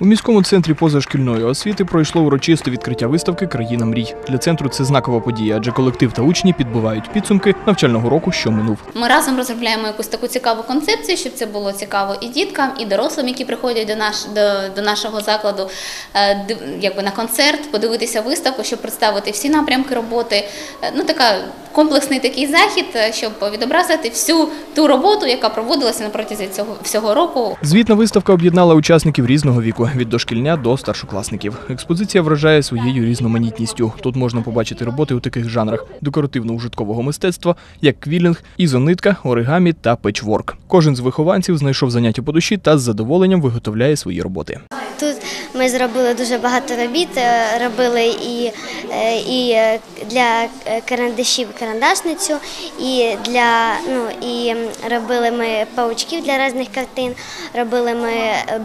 У міському центрі позашкільної освіти пройшло урочисте відкриття виставки Країна мрій. Для центру це знакова подія, адже колектив та учні підбивають підсумки навчального року, що минув. Ми разом розробляємо якусь таку цікаву концепцію, щоб це було цікаво і діткам, і дорослим, які приходять до, наш, до, до нашого закладу, е, якби на концерт, подивитися виставку, щоб представити всі напрямки роботи. Е, Ну, така комплексний такий захід, е, щоб відобразити всю ту роботу, яка проводилася на протязі цього всього року. Звітна виставка об'єднала учасників різного віку від дошкільня до старшокласників. Експозиція вражає своєю різноманітністю. Тут можна побачити роботи у таких жанрах декоративно-ужиткового мистецтва, як квілінг, ізонитка, оригамі та печворк. Кожен з вихованців знайшов заняття по душі та з задоволенням виготовляє свої роботи. Тут ми зробили дуже багато робіт. е, Робили і, е, і е, для карандашів карандашницю, і для ну і робили ми паучків для різних картин. Робили ми е,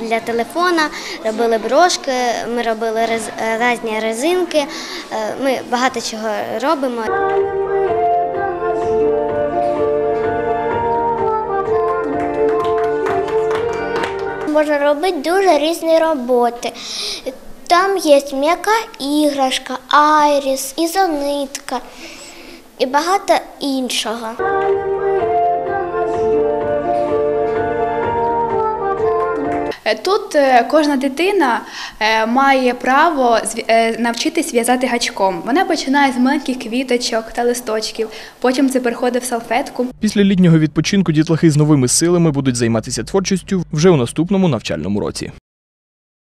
для телефона, робили брошки. Ми робили різні резинки. Ми багато чого робимо. Можна робити дуже різні роботи. Там є м'яка іграшка, айріс, ізонитка і багато іншого. Тут е, кожна дитина е, має право е, навчитись в'язати гачком. Вона починає з маленьких квіточок та листочків, потім це переходить в салфетку. Після літнього відпочинку дітлахи з новими силами будуть займатися творчістю вже у наступному навчальному році.